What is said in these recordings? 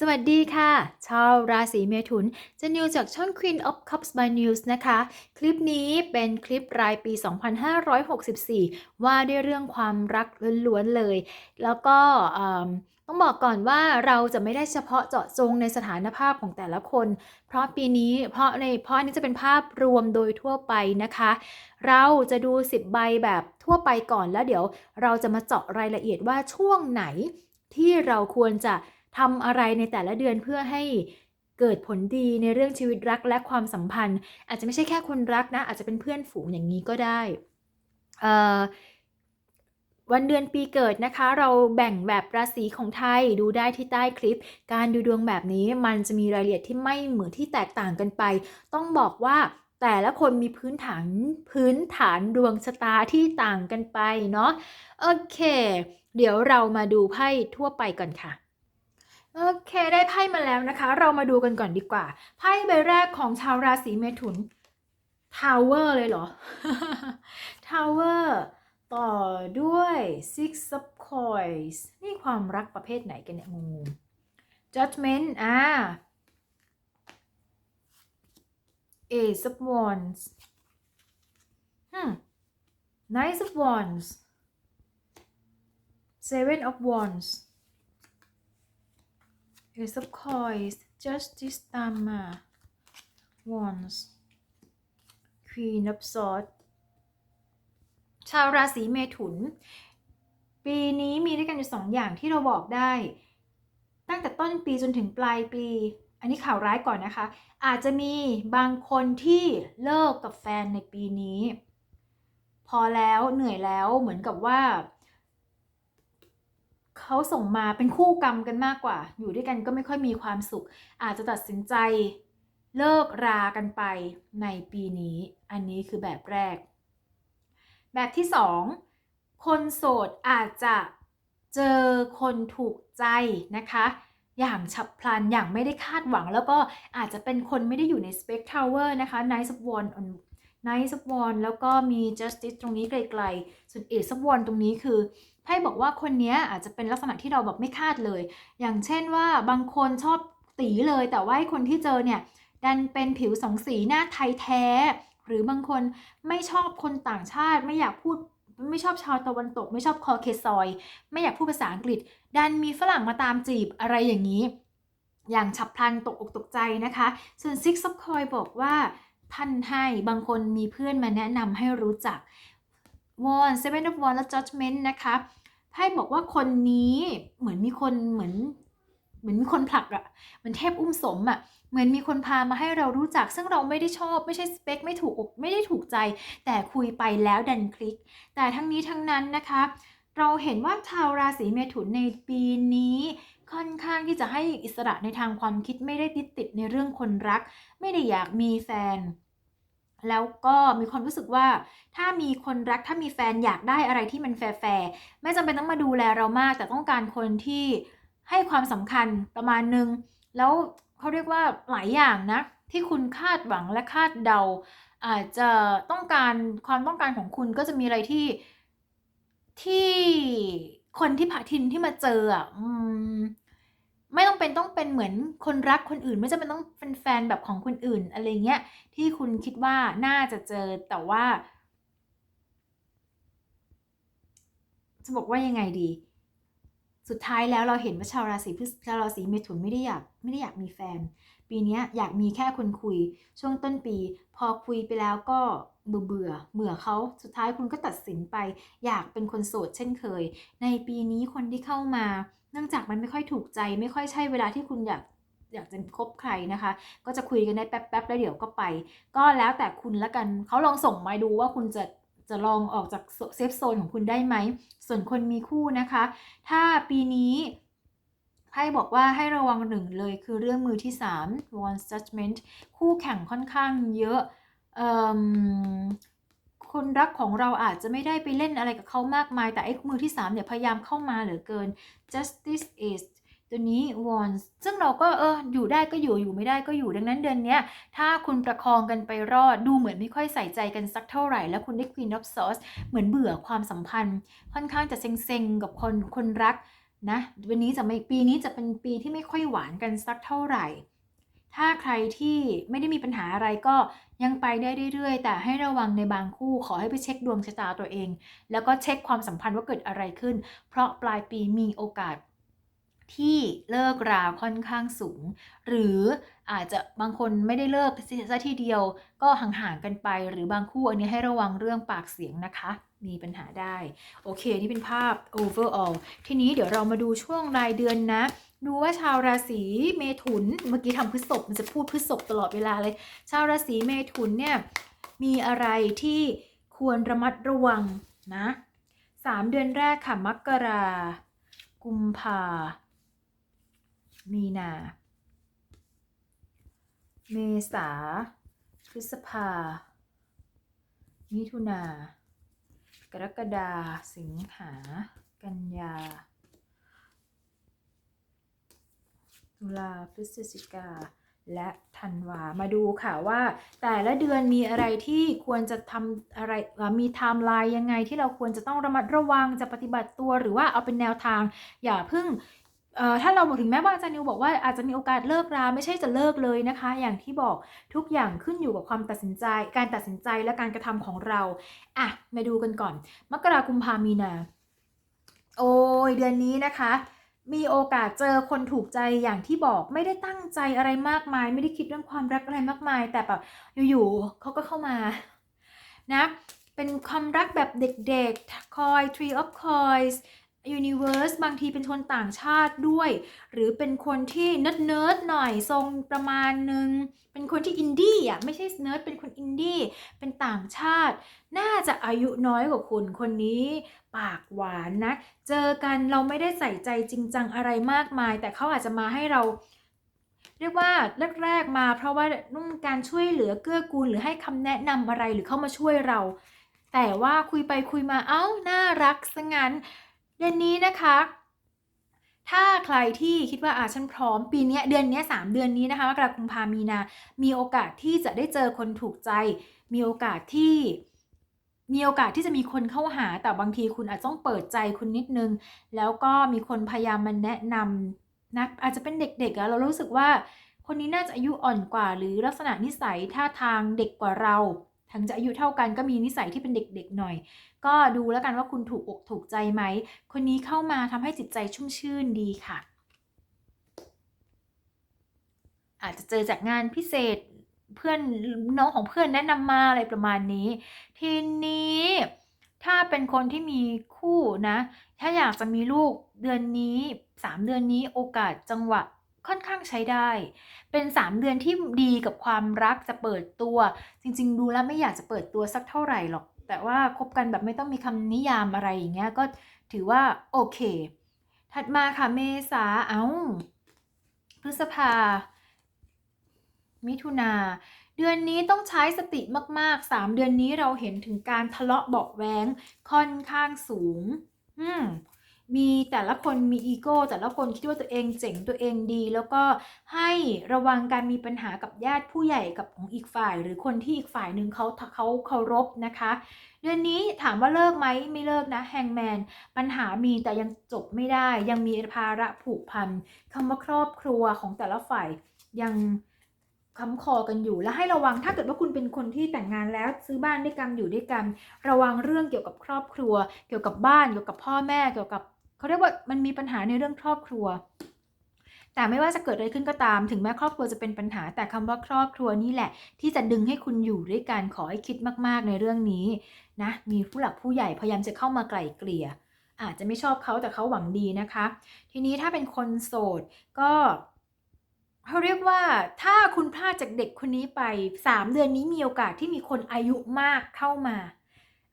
สวัสดีค่ะ ชาวราศีเมถุน จะนิวจากช่อง Queen of Cups by News นะคะ คลิปนี้เป็นคลิปรายปี 2564 ว่าด้วยเรื่องความรักล้วนๆเลย แล้วก็ต้องบอกก่อนว่าเราจะไม่ได้เฉพาะเจาะจงในสถานภาพของแต่ละคน เพราะปีนี้ เพราะในเพราะอันนี้จะเป็นภาพรวมโดยทั่วไปนะคะ เราจะดู 10 ใบแบบทั่วไปก่อนแล้วเดี๋ยว เราจะมาเจาะรายละเอียดว่าช่วงไหนที่เราควรจะ ทำอะไรในแต่ละเดือนเพื่อให้เกิดผลดีในเรื่องชีวิตรักและความสัมพันธ์ อาจจะไม่ใช่แค่คนรักนะ อาจจะเป็นเพื่อนฝูงอย่างนี้ก็ได้วันเดือนปีเกิดนะคะ เราแบ่งแบบราศีของไทยดูได้ที่ใต้คลิป การดูดวงแบบนี้มันจะมีรายละเอียดที่ไม่เหมือนที่แตกต่างกันไป ต้องบอกว่าแต่ละคนมีพื้นฐานพื้นฐานดวงชะตาที่ต่างกันไปเนาะโอเค เดี๋ยวเรามาดูไพ่ทั่วไปก่อนค่ะ โอเค ได้ไพ่มาแล้วนะคะ เรามาดูกันก่อนดีกว่า ไพ่ใบแรกของชาวราศีเมถุน Tower เลยเหรอ Tower ต่อด้วย Six of Coins นี่ความรักประเภทไหนกันเนี่ยงง Judgment อ่า Ace of Wands Knight of Wands Seven of Wands Ace of Coins Justice ตามมา Wands Queen of Swords ชาวราศีเมถุน ปีนี้มีด้วยกันอยู่สองอย่างที่เราบอกได้ ตั้งแต่ต้นปีจนถึงปลายปี อันนี้ข่าวร้ายก่อนนะคะ อาจจะมีบางคนที่เลิกกับแฟนในปีนี้ พอแล้วเหนื่อยแล้วเหมือนกับว่า เขาส่งมาเป็นคู่กรรมกันมากกว่า อยู่ด้วยกันก็ไม่ค่อยมีความสุข อาจจะตัดสินใจเลิกรากันไปในปีนี้ อันนี้คือแบบแรก แบบที่สองคนโสดอาจจะเจอคนถูกใจนะคะ อย่างฉับพลันอย่างไม่ได้คาดหวัง แล้วก็อาจจะเป็นคนไม่ได้อยู่ใน Spec Tower นะคะ Nice of Wands Nice of w n d แล้วก็มี Justice ตรงนี้ไกลๆ ส่วน Ace of w n d ตรงนี้คือ ไพ่บอกว่าคนนี้อาจจะเป็นลักษณะที่เราแบบไม่คาดเลย อย่างเช่นว่าบางคนชอบตีเลย แต่ว่าคนที่เจอเนี่ยดันเป็นผิวสองสีหน้าไทยแท้ หรือบางคนไม่ชอบคนต่างชาติไม่อยากพูดไม่ชอบชาวตะวันตก ไม่ชอบคอเคซอย ไม่อยากพูดภาษาอังกฤษ ดันมีฝรั่งมาตามจีบอะไรอย่างนี้ อย่างฉับพลันตกอกตกใจนะคะ ส่วน Six of Coins บอกว่าท่านให้บางคนมีเพื่อนมาแนะนำให้รู้จัก One Seven of Wands และ Judgment นะคะไพ่บอกว่าคนนี้เหมือนมีคนเหมือนเหมือนมีคนผลักอะเหมือนเทพอุ้มสมอะเหมือนมีคนพามาให้เรารู้จัก ซึ่งเราไม่ได้ชอบไม่ใช่สเปคไม่ถูกอกไม่ได้ถูกใจ แต่คุยไปแล้วดันคลิก แต่ทั้งนี้ทั้งนั้นนะคะ เราเห็นว่าชาวราศีเมถุนในปีนี้ค่อนข้างที่จะให้อิสระในทางความคิดไม่ได้ติดติดในเรื่องคนรัก ไม่ได้อยากมีแฟน แล้วก็มีความรู้สึกว่า ถ้ามีคนรักถ้ามีแฟนอยากได้อะไรที่มันแฟร์ๆไม่จำเป็นต้องมาดูแลเรามาก แต่ต้องการคนที่ให้ความสำคัญประมาณนึง แล้วเขาเรียกว่าหลายอย่างนะ ที่คุณคาดหวังและคาดเดา อาจจะต้องการความต้องการของคุณก็จะมีอะไรที่ที่คนที่ผ่าทินที่มาเจออะ ไม่ต้องเป็นต้องเป็นเหมือนคนรักคนอื่น ไม่จำเป็นต้องเป็นแฟนแบบของคนอื่นอะไรเงี้ยที่คุณคิดว่าน่าจะเจอแต่ว่า จะบอกว่ายังไงดี สุดท้ายแล้วเราเห็นว่าชาวราศีพฤษชาวราศีเมถุนไม่ได้อยากไม่ได้อยากมีแฟน ปีนี้อยากมีแค่คนคุย ช่วงต้นปี พอคุยไปแล้วก็เบื่อเบื่อเบื่อเขาสุดท้ายคุณก็ตัดสินไป อยากเป็นคนโสดเช่นเคย ในปีนี้คนที่เข้ามา เนื่องจากมันไม่ค่อยถูกใจ ไม่ค่อยใช่เวลาที่คุณอยากอยากจะคบใครนะคะ ก็จะคุยกันได้แป๊บๆแล้วเดี๋ยวก็ไป ก็แล้วแต่คุณละกันเขาลองส่งมาดูว่าคุณจะจะลองออกจากเซฟโซนของคุณได้ไหม ส่วนคนมีคู่นะคะ ถ้าปีนี้ไพ่บอกว่าให้ระวังหนึ่งเลยคือเรื่องมือที่ 3 one judgment คู่แข่งค่อนข้างเยอะเอิ่ม คนรักของเราอาจจะไม่ได้ไปเล่นอะไรกับเขามากมาย แต่ไอ้มือที่ 3 เนี่ยพยายามเข้ามาเหลือเกิน justice is ตัวนี้ wands ซึ่งเราก็เอออยู่ได้ก็อยู่อยู่ไม่ได้ก็อยู่ดังนั้นเดือนเนี้ยถ้าคุณประคองกันไปรอดดูเหมือนไม่ค่อยใส่ใจกันสักเท่าไหร่ แล้วคุณได้ Queen of Swords เหมือนเบื่อความสัมพันธ์ ค่อนข้างจะเซ็งๆ กับคนคนรักนะวันนี้จะไม่ปีนี้จะเป็นปีที่ไม่ค่อยหวานกันสักเท่าไหร่ ถ้าใครที่ไม่ได้มีปัญหาอะไรก็ยังไปได้เรื่อยๆ แต่ให้ระวังในบางคู่ขอให้ไปเช็คดวงชะตาตัวเอง แล้วก็เช็คความสัมพันธ์ว่าเกิดอะไรขึ้น เพราะปลายปีมีโอกาสที่เลิกราค่อนข้างสูง หรืออาจจะบางคนไม่ได้เลิกซะทีเดียวก็ห่างๆกันไป หรือบางคู่อันนี้ให้ระวังเรื่องปากเสียงนะคะ มีปัญหาได้ โอเค นี่เป็นภาพ overall ทีนี้เดี๋ยวเรามาดูช่วงรายเดือนนะ ดูว่าชาวราศีเมถุน เมื่อกี้ทำพฤษภมันจะพูดพฤษภตลอดเวลาเลย ชาวราศีเมถุนเนี่ยมีอะไรที่ควรระมัดระวังนะสามเดือนแรกค่ะมกรา กุมภา มีนา เมษา พฤษภา มิถุนา กรกฎา สิงหา กันยา ตุลาพฤศจิกาและธันวา มาดูค่ะว่า แต่ละเดือนมีอะไรที่ควรจะทำอะไรมีไทม์ไลน์ยังไงที่เราควรจะต้องระมัดระวังจะปฏิบัติตัวหรือว่าเอาเป็นแนวทาง อย่าเพิ่งถ้าเราบอกถึงแม้ว่าอาจารย์นิวบอกว่าอาจจะมีโอกาสเลิกราไม่ใช่จะเลิกเลยนะคะ อย่างที่บอกทุกอย่างขึ้นอยู่กับความตัดสินใจ การตัดสินใจและการกระทำของเราอะมาดูกันก่อน มกราคมพามีนา โอ้ยเดือนนี้นะคะ มีโอกาสเจอคนถูกใจอย่างที่บอกไม่ได้ตั้งใจอะไรมากมาย ไม่ได้คิดเรื่องความรักอะไรมากมาย แต่แบบอยู่ๆเขาก็เข้ามานะเป็นความรักแบบเด็กๆคอย Tree of Coins Universe บางทีเป็นคนต่างชาติด้วย หรือเป็นคนที่เนิร์ดเนิร์ดหน่อยทรงประมาณนึง เป็นคนที่อินดี้อะไม่ใช่เนิร์ดเป็นคนอินดี้เป็นต่างชาติ น่าจะอายุน้อยกว่าคุณคนนี้ปากหวานนะ เจอกันเราไม่ได้ใส่ใจจริงจังอะไรมากมาย แต่เขาอาจจะมาให้เราเรียกว่าแรกๆมาเพราะว่านุ่งการช่วยเหลือเกื้อกูลหรือให้คำแนะนำอะไรหรือเข้ามาช่วยเรา แต่ว่าคุยไปคุยมาเอ้าน่ารักซะงั้น เดือนนี้นะคะถ้าใครที่คิดว่าอ่าฉันพร้อมปีนี้เดือนนี้สามเดือนนี้นะคะมกราคมพามีนา มีโอกาสที่จะได้เจอคนถูกใจ มีโอกาสที่มีโอกาสที่จะมีคนเข้าหา แต่บางทีคุณอาจต้องเปิดใจคุณนิดนึง แล้วก็มีคนพยายามมาแนะนำนะอาจจะเป็นเด็กๆอะเรารู้สึกว่าคนนี้น่าจะอายุอ่อนกว่า หรือลักษณะนิสัยท่าทางเด็กกว่าเรา ถึงจะอายุเท่ากันก็มีนิสัยที่เป็นเด็กๆหน่อย ก็ดูแล้วกันว่าคุณถูกอกถูกใจไหม คนนี้เข้ามาทำให้จิตใจชุ่มชื่นดีค่ะ อาจจะเจอจากงานพิเศษเพื่อนน้องของเพื่อนแนะนำมาอะไรประมาณนี้ ทีนี้ถ้าเป็นคนที่มีคู่นะ ถ้าอยากจะมีลูกเดือนนี้สามเดือนนี้โอกาสจังหวะ ค่อนข้างใช้ได้ เป็นสามเดือนที่ดีกับความรักจะเปิดตัว จริง ๆ ดูแล้วไม่อยากจะเปิดตัวสักเท่าไหร่หรอก แต่ว่าคบกันแบบไม่ต้องมีคำนิยามอะไรอย่างเงี้ย ก็ถือว่าโอเค ถัดมาค่ะเมษาเอ้า พฤษภา มิถุนาเดือนนี้ต้องใช้สติมาก ๆ 3 เดือนนี้เราเห็นถึงการทะเลาะเบาะแวงค่อนข้างสูง อืม มีแต่ละคนมีอีโก้แต่ละคนคิดว่าตัวเองเจ๋งตัวเองดี แล้วก็ให้ระวังการมีปัญหากับญาติผู้ใหญ่กับของอีกฝ่าย หรือคนที่อีกฝ่ายหนึ่งเขาเขาเคารพนะคะ เดือนนี้ถามว่าเลิกไหมไม่เลิกนะแฮงแมนปัญหามีแต่ยังจบไม่ได้ ยังมีภาระผูกพันคำว่าครอบครัวของแต่ละฝ่ายยังค้ำคอกันอยู่และให้ระวังถ้าเกิดว่าคุณเป็นคนที่แต่งงานแล้วซื้อบ้านด้วยกันอยู่ด้วยกัน ระวังเรื่องเกี่ยวกับครอบครัว เกี่ยวกับบ้านเกี่ยวกับพ่อแม่เกี่ยวกับ เขาเรียกว่ามันมีปัญหาในเรื่องครอบครัว แต่ไม่ว่าจะเกิดอะไรขึ้นก็ตาม ถึงแม้ครอบครัวจะเป็นปัญหา แต่คำว่าครอบครัวนี่แหละ ที่จะดึงให้คุณอยู่ด้วยกันขอให้คิดมากๆในเรื่องนี้นะ มีผู้หลักผู้ใหญ่พยายามจะเข้ามาไกล่เกลี่ย อาจจะไม่ชอบเขาแต่เขาหวังดีนะคะ ทีนี้ถ้าเป็นคนโสดก็เขาเรียกว่าถ้าคุณพลาดจากเด็กคนนี้ไป 3 เดือนนี้มีโอกาสที่มีคนอายุมากเข้ามา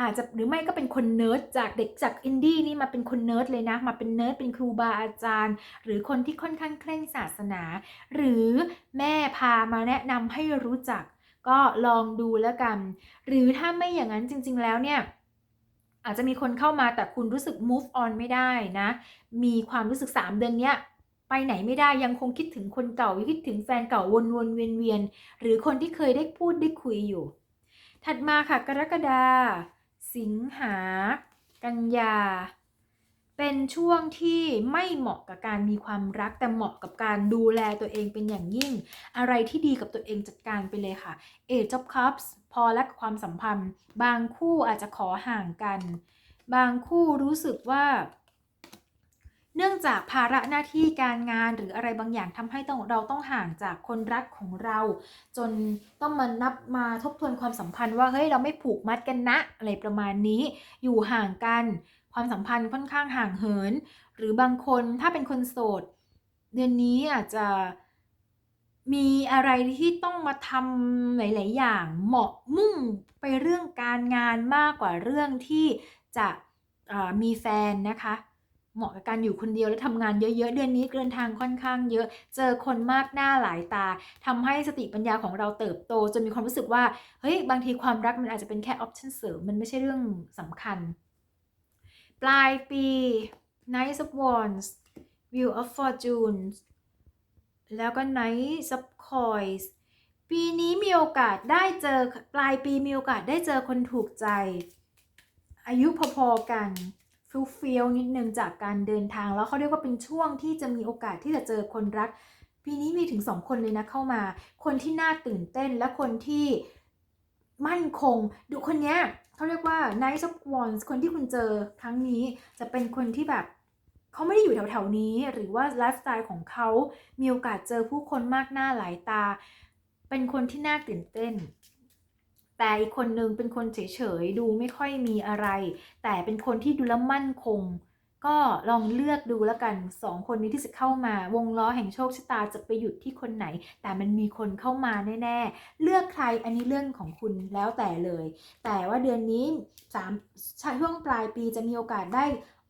อาจจะหรือไม่ก็เป็นคนเนิร์ดจากเด็กจากอินดี้นี่มาเป็นคนเนิร์ดเลยนะ มาเป็นเนิร์ดเป็นครูบาอาจารย์ หรือคนที่ค่อนข้างเคร่งศาสนา หรือแม่พามาแนะนำให้รู้จัก ก็ลองดูแล้วกัน หรือถ้าไม่อย่างนั้นจริง ๆ แล้วเนี่ยอาจจะมีคนเข้ามาแต่คุณรู้สึก move on ไม่ได้นะ มีความรู้สึก 3 เดือนเนี้ยไปไหนไม่ได้ยังคงคิดถึงคนเก่าคิดถึงแฟนเก่าวนวนเวียนเวียนหรือคนที่เคยได้พูดได้คุยอยู่ ถัดมาค่ะกรกฎา สิงหา กันยา เป็นช่วงที่ไม่เหมาะกับการมีความรักแต่เหมาะกับการดูแลตัวเองเป็นอย่างยิ่ง อะไรที่ดีกับตัวเองจัดการไปเลยค่ะ Age of Cups พอและความสัมพันธ์ บางคู่อาจจะขอห่างกัน บางคู่รู้สึกว่า เนื่องจากภาระหน้าที่การงานหรืออะไรบางอย่างทำให้ต้องเราต้องห่างจากคนรักของเรา จนต้องมานับมาทบทวนความสัมพันธ์ว่าเฮ้ยเราไม่ผูกมัดกันนะอะไรประมาณนี้ อยู่ห่างกัน ความสัมพันธ์ค่อนข้างห่างเหิน หรือบางคนถ้าเป็นคนโสด เดือนนี้อาจจะมีอะไรที่ต้องมาทำหลาย ๆ อย่างเหมาะมุ่งไปเรื่องการงานมากกว่าเรื่องที่จะมีแฟนนะคะ เหมาะกับการอยู่คนเดียวและทำงานเยอะๆ เดือนนี้เดินทางค่อนข้างเยอะ เจอคนมากหน้าหลายตาทำให้สติปัญญาของเราเติบโต จนมีความรู้สึกว่า เฮ้ย บางทีความรักมันอาจจะเป็นแค่ออปชั่นเสริม มันไม่ใช่เรื่องสำคัญ ปลายปี Knight of Wands Wheel of Fortune แล้วก็ Knight of Coins ปีนี้มีโอกาสได้เจอปลายปีมีโอกาสได้เจอคนถูกใจ อายุพอๆกัน ฟิลฟิลนิดนึงจากการเดินทาง แล้วเขาเรียกว่าเป็นช่วงที่จะมีโอกาสที่จะเจอคนรัก ปีนี้มีถึงสองคนเลยนะเข้ามา คนที่น่าตื่นเต้นและคนที่มั่นคง ดูคนเนี้ยเขาเรียกว่า Knight of Wands คนที่คุณเจอครั้งนี้จะเป็นคนที่แบบเขาไม่ได้อยู่แถวๆนี้ หรือว่าไลฟ์สไตล์ของเขา มีโอกาสเจอผู้คนมากหน้าหลายตา เป็นคนที่น่าตื่นเต้น แต่อีกคนนึงเป็นคนเฉยๆ ดูไม่ค่อยมีอะไร แต่เป็นคนที่ดูแล้วมั่นคง ก็ลองเลือกดูแล้วกันสองคนนี้ที่จะเข้ามาวงล้อแห่งโชคชะตาจะไปหยุดที่คนไหน แต่มันมีคนเข้ามาแน่ๆ เลือกใครอันนี้เรื่องของคุณแล้วแต่เลย แต่ว่าเดือนนี้สามช่วงปลายปีจะมีโอกาสได้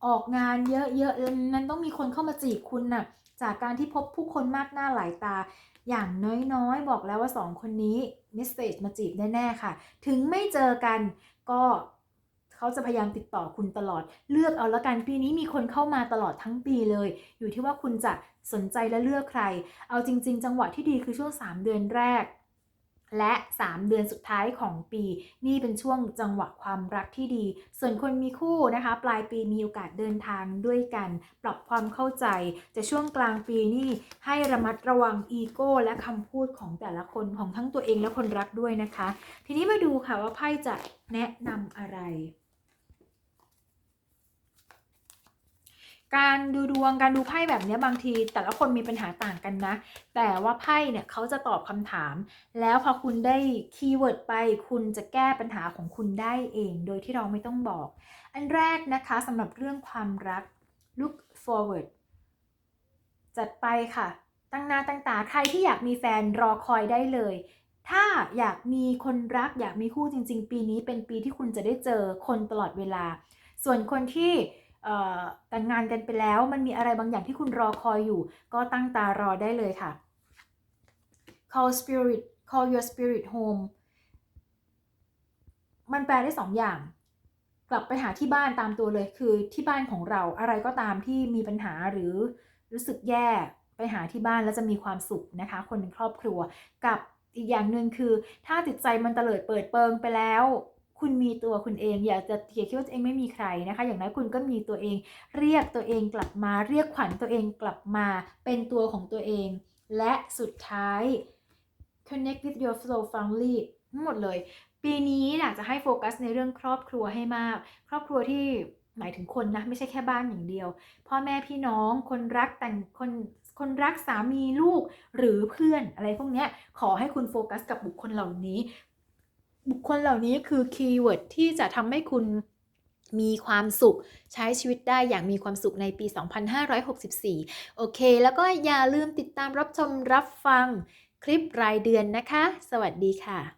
ออกงานเยอะๆมันต้องมีคนเข้ามาจีบคุณน่ะจากการที่พบผู้คนมากหน้าหลายตา อย่างน้อยๆ บอกแล้วว่าสองคนนี้มิสเซจมาจีบแน่ๆค่ะ ถึงไม่เจอกันก็เขาจะพยายามติดต่อคุณตลอด เลือกเอาละกันปีนี้มีคนเข้ามาตลอดทั้งปีเลย อยู่ที่ว่าคุณจะสนใจและเลือกใคร เอาจริง ๆ จังหวะที่ดีคือช่วง 3 เดือนแรก และ 3 เดือนสุดท้ายของปี นี่เป็นช่วงจังหวะความรักที่ดี ส่วนคนมีคู่นะคะ ปลายปีมีโอกาสเดินทางด้วยกัน ปรับความเข้าใจ จะช่วงกลางปีนี่ให้ระมัดระวังอีโก้และคำพูดของแต่ละคนของทั้งตัวเองและคนรักด้วยนะคะ ทีนี้มาดูค่ะว่าไพ่จะแนะนำอะไร การดูดวงการดูไพ่แบบนี้บางที แต่ละคนมีปัญหาต่างกันนะ แต่ว่าไพ่เนี่ยเขาจะตอบคำถาม แล้วพอคุณได้คีย์เวิร์ดไป คุณจะแก้ปัญหาของคุณได้เอง โดยที่เราไม่ต้องบอก อันแรกนะคะสำหรับเรื่องความรัก look forward จัดไปค่ะ ตั้งหน้าตั้งตาใครที่อยากมีแฟนรอคอยได้เลย ถ้าอยากมีคนรักอยากมีคู่จริง ๆ ปีนี้เป็นปีที่คุณจะได้เจอคนตลอดเวลา ส่วนคนที่ แต่งงานกันไปแล้ว มันมีอะไรบางอย่างที่คุณรอคอยอยู่ ก็ตั้งตารอได้เลยค่ะ call spirit call your spirit home มันแปลได้สองอย่าง กลับไปหาที่บ้านตามตัวเลย คือที่บ้านของเราอะไรก็ตามที่มีปัญหาหรือรู้สึกแย่ไปหาที่บ้านแล้วจะมีความสุขนะคะ คนในครอบครัวกับอีกอย่างหนึ่งคือ ถ้าจิตใจมันเตลิดเปิดเปิงไปแล้ว คุณมีตัวคุณเอง อย่าจะอย่าคิดว่าตัวเองไม่มีใครนะคะ อย่างน้อยคุณก็มีตัวเอง เรียกตัวเองกลับมา เรียกขวัญตัวเองกลับมา เป็นตัวของตัวเอง และสุดท้าย connect with your soul family ทั้งหมดเลย ปีนี้อยากจะให้โฟกัสในเรื่องครอบครัวให้มาก ครอบครัวที่หมายถึงคนนะ ไม่ใช่แค่บ้านอย่างเดียว พ่อแม่พี่น้องคนรักแต่งคนคนรักสามีลูกหรือเพื่อนอะไรพวกนี้ขอให้คุณโฟกัสกับบุคคลเหล่านี้ บุคคลเหล่านี้คือคีย์เวิร์ดที่จะทำให้คุณมีความสุขใช้ชีวิตได้อย่างมีความสุขในปี 2564 โอเค แล้วก็อย่าลืมติดตามรับชมรับฟังคลิปรายเดือนนะคะ สวัสดีค่ะ